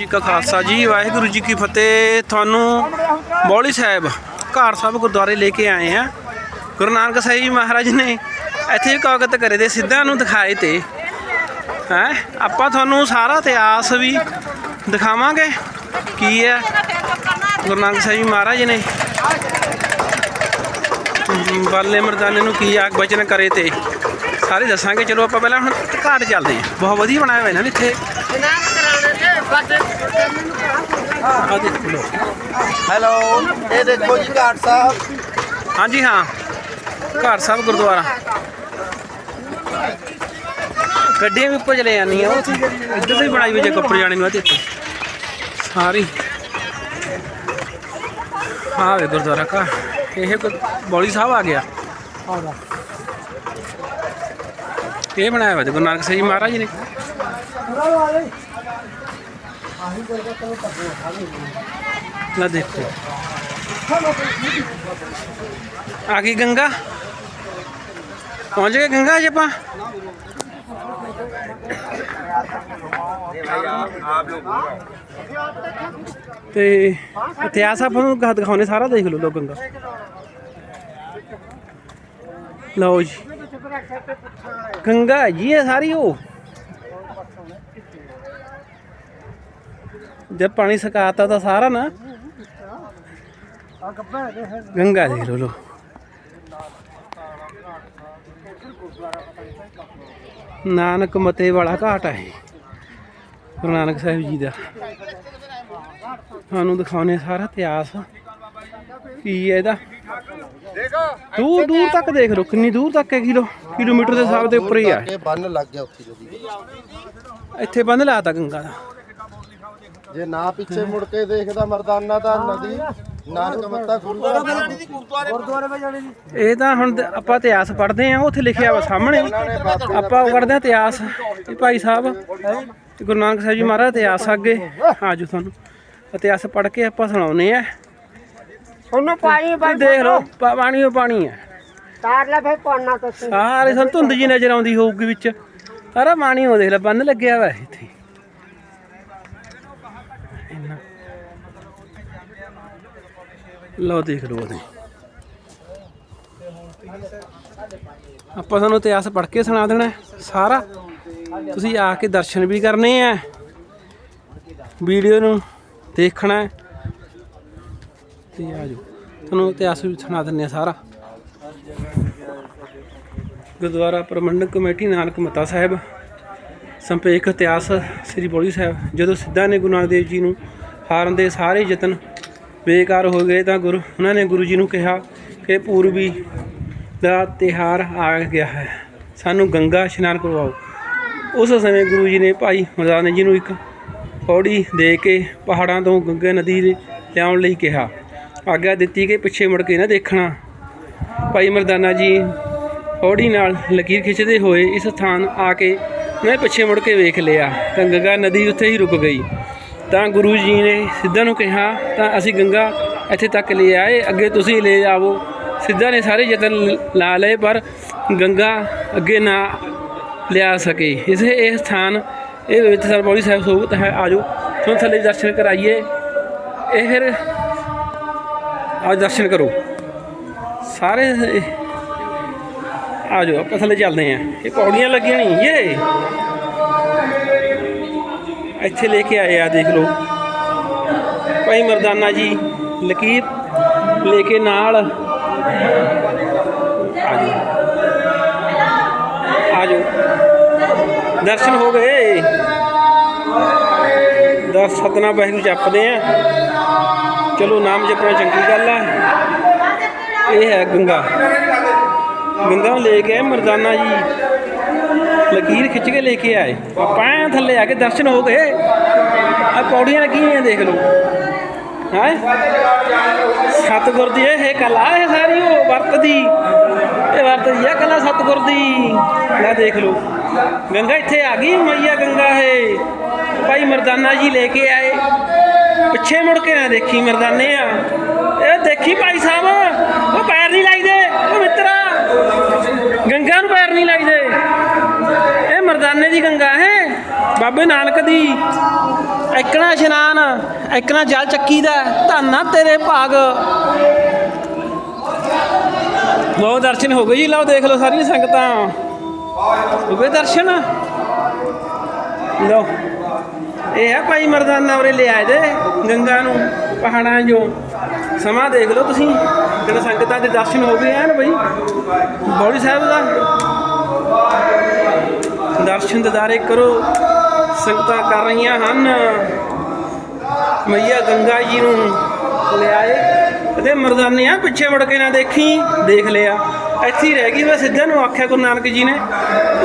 ਜੀ ਕਾ ਖਾਲਸਾ ਜੀ ਵਾਹਿਗੁਰੂ ਜੀ ਕੀ ਫਤਿਹ। ਤੁਹਾਨੂੰ ਬੌਲੀ ਸਾਹਿਬ ਘਰ ਸਾਹਿਬ ਗੁਰਦੁਆਰੇ ਲੈ ਕੇ ਆਏ ਆ ਗੁਰੂ ਨਾਨਕ ਸਾਹਿਬ ਜੀ ਮਹਾਰਾਜ ਨੇ ਇੱਥੇ ਕਾਗਤ ਕਰੇ ਦੇ ਸਿੱਧਾਂ ਨੂੰ ਦਿਖਾਏ ਤੇ। ਹੈ? ਆਪਾਂ ਤੁਹਾਨੂੰ ਸਾਰਾ ਇਤਿਹਾਸ ਵੀ ਦਿਖਾਵਾਂਗੇ। ਕੀ ਹੈ? ਗੁਰੂ ਨਾਨਕ ਸਾਹਿਬ ਜੀ ਮਹਾਰਾਜ ਨੇ। ਹਮ, ਬਾਲੇ ਮਰਦਾਨੇ ਨੂੰ ਕੀ ਆਗ ਬਚਨ ਕਰੇ ਤੇ। ਸਾਰੇ ਦੱਸਾਂਗੇ। ਚਲੋ ਆਪਾਂ ਪਹਿਲਾਂ ਹੁਣ ਘਾਟ ਚੱਲਦੇ ਹਾਂ। ਬਹੁਤ ਵਧੀਆ ਬਣਾਇਆ ਹੋਇਆ ਇਹਨਾਂ ਨੇ ਇੱਥੇ। ਹੈਲੋ, ਇਹ ਦੇਖੋ ਜੀ ਘਾਟ ਸਾਹਿਬ। ਹਾਂਜੀ, ਹਾਂ। ਘਰ ਸਾਹਿਬ ਗੁਰਦੁਆਰਾ। ਗੱਡੀਆਂ ਵੀ ਉੱਪਰ ਚਲੇ ਜਾਂਦੀਆਂ, ਉਹ ਇੱਧਰ ਵੀ ਬਣਾਈ ਹੋਈ ਜੇ ਕੱਪੜੇ ਜਾਣੇ ਨੂੰ, ਆ ਦੇਖੋ। ਸਾਰੀ। ਆ ਵੇ ਗੁਰਦੁਆਰਾ ਕਾ ਇਹ ਬੌਲੀ ਸਾਹਿਬ ਆ ਗਿਆ। ਇਹ ਬਣਾਇਆ ਹੋਇਆ ਤੇ ਗੁਰੂ ਨਾਨਕ ਸਾਹਿਬ ਜੀ ਮਹਾਰਾਜ ਨੇ। ਲੈ ਦੇਖੋ ਆ ਗਈ ਗੰਗਾ। ਪਹੁੰਚ ਗਏ ਗੰਗਾ ਜੀ ਆਪਾਂ? ਤੇ ਇਤਿਹਾਸ ਆਪਾਂ ਨੂੰ ਦਿਖਾਉਣੇ ਸਾਰਾ, ਦੇਖ ਲਓ ਲੋ ਗੰਗਾ। ਲਓ ਜੀ। ਗੰਗਾ ਜੀ ਇਹ ਸਾਰੀ ਉਹ। ਜਦ ਪਾਣੀ ਸੁਕਾਤਾ ਤਾਂ ਸਾਰਾ ਨਾ। ਗੰਗਾ ਦੇਖ ਲਓ ਲੋ ਨਾਨਕ ਮਤੇ ਵਾਲਾ ਘਾਟ ਹੈ। ਗੁਰੂ ਨਾਨਕ ਸਾਹਿਬ ਜੀ ਦਾ। ਤੁਹਾਨੂੰ ਦਿਖਾਉਣੇ ਸਾਰਾ ਇਤਿਹਾਸ। ਕੀ ਹੈ ਇਹਦਾ? ਦੂਰ ਦੂਰ ਤੱਕ ਦੇਖ ਲਓ ਕਿੰਨੀ ਦੂਰ ਤੱਕ ਹੈ ਕਿਲੋ ਕਿਲੋਮੀਟਰ ਦੇ ਹਿਸਾਬ ਦੇ ਉੱਪਰ ਹੀ ਆ। ਬੰਨ ਲੱਗ ਗਿਆ ਉੱਥੇ ਇੱਥੇ ਬੰਦ ਲਾਤਾ ਗੰਗਾ ਦਾ। ਜੇ ਨਾ ਪਿੱਛੇ ਮੁੜ ਕੇ ਦੇਖਦਾ ਮਰਦਾਨਾ ਤਾਂ ਨਦੀ ਨਾਨਕ ਮੱਤਾ ਗੁਰਦੁਆਰਾ ਇਹ ਤਾਂ ਹੁਣ ਦ- ਆਪਾਂ ਇਤਿਹਾਸ ਪੜ੍ਹਦੇ ਆ ਉੱਥੇ ਲਿਖਿਆ ਵਾ ਸਾਹਮਣੇ। ਆਪਾਂ ਉਹ ਕਰਦੇ ਆ ਇਤਿਹਾਸ ਇਹ ਭਾਈ ਸਾਹਿਬ ਤੇ ਗੁਰੂ ਨਾਨਕ ਸਾਹਿਬ ਜੀ ਮਹਾਰਾਜ ਇਤਿਹਾਸ ਅੱਗੇ। ਆਜੋ ਤੁਹਾਨੂੰ। ਇਤਿਹਾਸ ਪੜ੍ਹ ਕੇ ਆਪਾਂ ਸੁਣਾਉਨੇ ਆ ਉਹਨੂੰ ਪਾਣੀ ਤੇ ਦੇਖ ਲਓ ਪਾ- ਪਾਣੀ ਓ ਪਾਣੀ ਆ ਤਾਰ ਲੈ ਫੇ ਪਾਣਾ ਤੁਸੀਂ। ਸਾਰੇ ਸਾਨੂੰ ਧੁੰਦ ਜੀ ਨਜ਼ਰ ਆਉਂਦੀ ਹੋਊਗੀ ਵਿੱਚ। ਸਾਰਾ ਪਾਣੀ ਉਹ ਦੇਖ ਲੈ ਬੰਨ ਲੱਗਿਆ ਵਾ ਇੱਥੇ। ਲਓ ਦੇਖ ਲਓ ਉਹਦੇ। ਆਪਾਂ ਤੁਹਾਨੂੰ ਇਤਿਹਾਸ ਪੜ੍ਹ ਕੇ ਸੁਣਾ ਦੇਣਾ ਸਾਰਾ। ਤੁਸੀਂ ਆ ਕੇ ਦਰਸ਼ਨ ਵੀ ਕਰਨੇ ਆ ਵੀਡੀਓ ਨੂੰ ਦੇਖਣਾ ਤੇ ਆ ਜਾਓ। ਤੁਹਾਨੂੰ ਇਤਿਹਾਸ ਵੀ ਸੁਣਾ ਦਿੰਦੇ ਆ ਸਾਰਾ। ਗੁਰਦੁਆਰਾ ਪ੍ਰਬੰਧਕ ਕਮੇਟੀ ਨਾਨਕ ਮਤਾ ਸਾਹਿਬ। ਸੰਪੇਖ ਇਤਿਹਾਸ ਸ੍ਰੀ ਬੋਲੀ ਸਾਹਿਬ। ਜਦੋਂ ਸਿੱਧਾ ਨੇ ਗੁਰੂ ਨਾਨਕ ਦੇਵ ਜੀ ਨੂੰ ਹਾਰਨ ਦੇ ਸਾਰੇ ਯਤਨ ਬੇਕਾਰ ਹੋ ਗਏ ਤਾਂ ਗੁਰੂ, ਉਹਨਾਂ ਨੇ ਗੁਰੂ ਜੀ ਨੂੰ ਕਿਹਾ ਕਿ ਪੂਰਬੀ ਦਾ ਤਿਹਾਰ ਆ ਗਿਆ ਹੈ। ਸਾਨੂੰ ਗੰਗਾ ਇਸ਼ਨਾਨ ਕਰਵਾਓ। ਉਸ ਸਮੇਂ ਗੁਰੂ ਜੀ ਨੇ ਭਾਈ ਮਰਦਾਨਾ ਜੀ ਨੂੰ ਇੱਕ ਪੌੜੀ ਦੇ ਕੇ ਪਹਾੜਾਂ ਤੋਂ ਗੰਗਾ ਨਦੀ ਲਿਆਉਣ ਲਈ ਕਿਹਾ। ਆਗਿਆ ਦਿੱਤੀ ਕਿ ਪਿੱਛੇ ਮੁੜ ਕੇ ਨਾ ਦੇਖਣਾ। ਭਾਈ ਮਰਦਾਨਾ ਜੀ ਹੌੜੀ ਨਾਲ ਲਕੀਰ ਖਿੱਚਦੇ ਹੋਏ ਇਸ ਸਥਾਨ ਆ ਕੇ ਮੈਂ ਪਿੱਛੇ ਮੁੜ ਕੇ ਵੇਖ ਲਿਆ ਤਾਂ ਗੰਗਾ ਨਦੀ ਉੱਥੇ ਹੀ ਰੁਕ ਗਈ। ਤਾਂ ਗੁਰੂ ਜੀ ਨੇ ਸਿੱਧਾ ਨੂੰ ਕਿਹਾ, ਤਾਂ ਅਸੀਂ ਗੰਗਾ ਇੱਥੇ ਤੱਕ ਲੈ ਆਏ, ਅੱਗੇ ਤੁਸੀਂ ਲੈ ਆਵੋ। ਸਿੱਧਾ ਨੇ ਸਾਰੇ ਯਤਨ ਲਾ ਲਏ, ਪਰ ਗੰਗਾ ਅੱਗੇ ਨਾ ਲਿਆ ਸਕੇ। ਇਸ ਇਹ ਸਥਾਨ, ਇਹ ਵਿੱਚ ਸਰਬੌਲੀ ਸਾਹਿਬ ਸੋਭਤ ਹੈ, ਆਜੋ, ਤੁਹਾਨੂੰ ਥੱਲੇ ਦਰਸ਼ਨ ਕਰਾਈਏ। ਇਹ ਫਿਰ ਆਜ ਦਰਸ਼ਨ ਕਰੋ। ਸਾਰੇ ਇਹ- ਆ ਜਾਓ ਆਪਾਂ ਥੱਲੇ ਚੱਲਦੇ ਆਂ ਇਹ ਪੌੜੀਆਂ ਲੱਗੀਆਂ ਨਹੀਂ ਇਹ ਇੱਥੇ ਲੈ ਕੇ ਆਏ ਆ, ਦੇਖ ਲਓ। ਭਾਈ ਮਰਦਾਨਾ ਜੀ, ਲਕੀਰ ਲੈ ਕੇ ਨਾਲ। ਆ ਜਾਓ ਦਰਸ਼ਨ ਹੋ ਗਏ। ਦਸ ਸਤਨਾ ਵਾਹਿਗੁਰੂ ਜਪਦੇ ਆ। ਚਲੋ, ਨਾਮ ਜਪਣਾ ਚੰਗੀ ਗੱਲ ਆ। ਇਹ ਹੈ ਗੰਗਾ। ਗੰਗਾ ਨੂੰ ਲੈ ਕੇ ਮਰਦਾਨਾ ਜੀ। ਲਕੀਰ ਖਿੱਚ ਕੇ ਲੈ ਕੇ ਆਏ। ਆਪਾਂ ਐਂ ਥੱਲੇ ਆ ਕੇ ਦਰਸ਼ਨ ਹੋ ਗਏ। ਆ ਪੌੜੀਆਂ ਲੱਗੀਆਂ ਦੇਖ ਲਓ। ਹੈ? ਸਤਗੁਰ ਦੀ ਇਹ ਕਲਾ ਹੈ ਸਾਰੀ ਉਹ ਵਰਤਦੀ। ਇਹ ਵਰਤਦੀ ਆ ਕਲਾ ਸਤਗੁਰ ਦੀ। ਲੈ ਦੇਖ ਲਓ। ਗੰਗਾ ਇੱਥੇ ਆ ਗਈ ਮਈਆ ਗੰਗਾ ਹੈ ਭਾਈ ਮਰਦਾਨਾ ਜੀ ਲੈ ਕੇ ਆਏ। ਪਿੱਛੇ ਮੁੜ ਕੇ ਨਾ ਦੇਖੀ ਮਰਦਾਨੇ ਆ। ਇਹ ਦੇਖੀ ਭਾਈ ਸਾਹਿਬ, ਉਹ ਪੈਰ ਨਹੀਂ ਲਾਈਦੇ, ਉਹ ਮਿੱਤਰਾ। ਗੰਗਾ ਨੂੰ ਪੈਰ ਨਹੀਂ ਲਾਈਦੇ। ਦੀ ਗੰਗਾ, ਹੈ? ਬਾਬੇ ਨਾਨਕ ਦੀ। ਇਕਣਾ ਇਸ਼ਨਾਨ, ਇਕਣਾ ਜਲ ਚੱਕੀ ਦਾ ਧੰਨਾ ਤੇਰੇ ਭਾਗ। ਲਓ, ਦਰਸ਼ਨ ਹੋ ਗਏ ਜੀ। ਲਓ, ਦੇਖ ਲਓ ਸਾਰੀਆਂ ਸੰਗਤਾਂ। ਹੋ ਗਏ ਦਰਸ਼ਨ? ਲਓ। ਇਹ ਹੈ ਭਾਈ ਮਰਦਾਨਾ ਉਰੇ ਲੈ ਦੇ ਗੰਗਾ ਨੂੰ, ਪਹਾੜਾਂ ਜੋ ਸਮਾਂ ਦੇਖ ਲਓ ਤੁਸੀਂ, ਜਿਹੜਾ ਸੰਗਤਾਂ ਦੇ ਦਰਸ਼ਨ ਹੋ ਗਏ ਹਨ ਬਈ। ਬੌੜੀ ਸਾਹਿਬ ਦਾ। ਦਰਸ਼ਨ ਦਿਦਾਰੇ ਕਰੋ। ਸੰਗਤਾਂ ਕਰ ਰਹੀਆਂ ਹਨ। ਮਈਆ ਗੰਗਾ ਜੀ ਨੂੰ ਲਿਆਏ। ਤੇ ਮਰਦਾਨੇ ਆ, ਪਿੱਛੇ ਮੁੜ ਕੇ ਨਾ ਦੇਖੀ, ਦੇਖ ਲਿਆ। ਇੱਥੇ ਹੀ ਰਹਿ ਗਈ। ਮੈਂ ਸਿੱਧਾ ਨੂੰ ਆਖਿਆ, ਗੁਰੂ ਨਾਨਕ ਜੀ ਨੇ,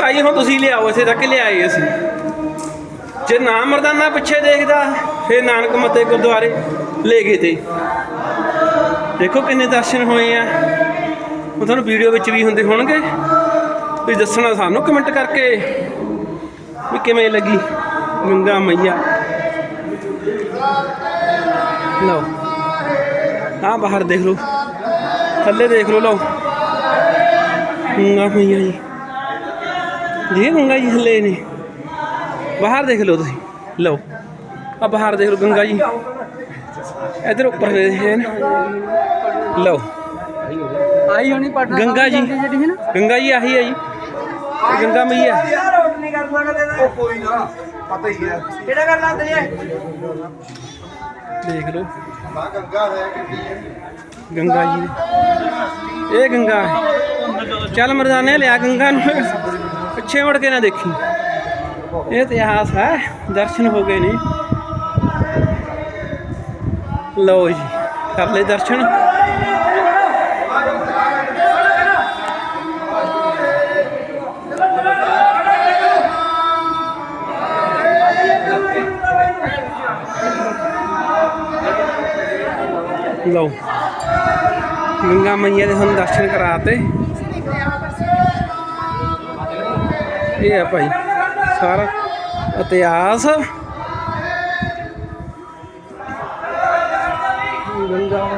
ਭਾਈ, ਹੁਣ ਤੁਸੀਂ ਲਿਆਓ, ਇੱਥੇ ਤੱਕ ਲਿਆਏ ਅਸੀਂ। ਜੇ ਨਾ ਮਰਦਾਨਾ ਪਿੱਛੇ ਦੇਖਦਾ, ਫਿਰ ਨਾਨਕ ਮਤੇ ਗੁਰਦੁਆਰੇ ਲੈ ਗਏ ਤੇ। ਦੇਖੋ ਕਿੰਨੇ ਦਰਸ਼ਨ ਹੋਏ ਆ। ਉਹ ਤੁਹਾਨੂੰ ਵੀਡੀਓ ਵਿੱਚ ਵੀ ਹੁੰਦੇ ਹੋਣਗੇ। ਵੀ ਦੱਸਣਾ ਸਾਨੂੰ ਕਮੈਂਟ ਕਰਕੇ ਵੀ ਕਿਵੇਂ ਲੱਗੀ ਗੰਗਾ ਮਈਆ। ਲਓ। ਆ ਬਾਹਰ ਦੇਖ ਲਓ। ਥੱਲੇ ਦੇਖ ਲਓ ਲਓ। ਗੰਗਾ ਮਈਆ ਜੀ। ਜੀ ਗੰਗਾ ਜੀ ਥੱਲੇ ਨੇ। ਬਾਹਰ ਦੇਖ ਲਓ ਤੁਸੀਂ। ਲਓ। ਆ ਬਾਹਰ ਦੇਖ ਲਓ ਗੰਗਾ ਜੀ। ਇਧਰ ਉੱਪਰ ਹੈ ਨਾ। ਲਓ। ਆਈ ਹੋਣੀ ਪਟਨਾ ਗੰਗਾ ਜੀ। ਗੰਗਾ ਜੀ ਆਹੀ ਹੈ ਜੀ। ਇਹ ਗੰਗਾ ਮਈਆ ਰੋਡ ਨਹੀਂ ਕਰ ਸਕਦਾ ਉਹ ਕੋਈ ਨਾ ਪਤਾ ਹੀ ਹੈ। ਕਿਹੜਾ ਕਰ ਲਾਂਦੇ ਨੇ ਦੇਖ ਲਓ। ਗੰਗਾ ਹੈ ਕਿੱਡੀ ਹੈ? ਗੰਗਾ ਜੀ। ਇਹ ਗੰਗਾ ਹੈ। ਚੱਲ ਮਰਦਾਨੇ ਲਿਆ ਗੰਗਾ ਨੂੰ। ਪਿੱਛੇ ਮੁੜ ਕੇ ਨਾ ਦੇਖੀ। ਇਹ ਇਤਿਹਾਸ ਹੈ ਦਰਸ਼ਨ ਹੋ ਗਏ ਨੇ। ਲਓ ਜੀ ਕਰ ਲੈ ਦਰਸ਼ਨ। ਗੰਗਾ ਮਈਆਂ ਦੇ ਤੁਹਾਨੂੰ ਦਰਸ਼ਨ ਕਰਾਤੇ। ਇਹ ਆ ਭਾਈ, ਸਾਰਾ ਇਤਿਹਾਸ। ਗੰਗਾ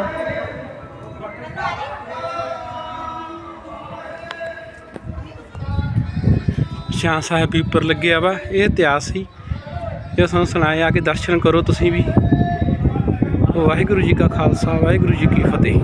ਸ਼ਾਹ ਸਾਹਿਬ ਵੀ ਉੱਪਰ ਲੱਗਿਆ ਵਾ, ਇਹ ਇਤਿਹਾਸ ਸੀ। ਇਹ ਸਾਨੂੰ ਸੁਣਾਇਆ ਕਿ ਦਰਸ਼ਨ ਕਰੋ ਤੁਸੀਂ ਵੀ। ਵਾਹਿਗੁਰੂ ਜੀ ਕਾ ਖਾਲਸਾ, ਵਾਹਿਗੁਰੂ ਜੀ ਕੀ ਫਤਿਹ।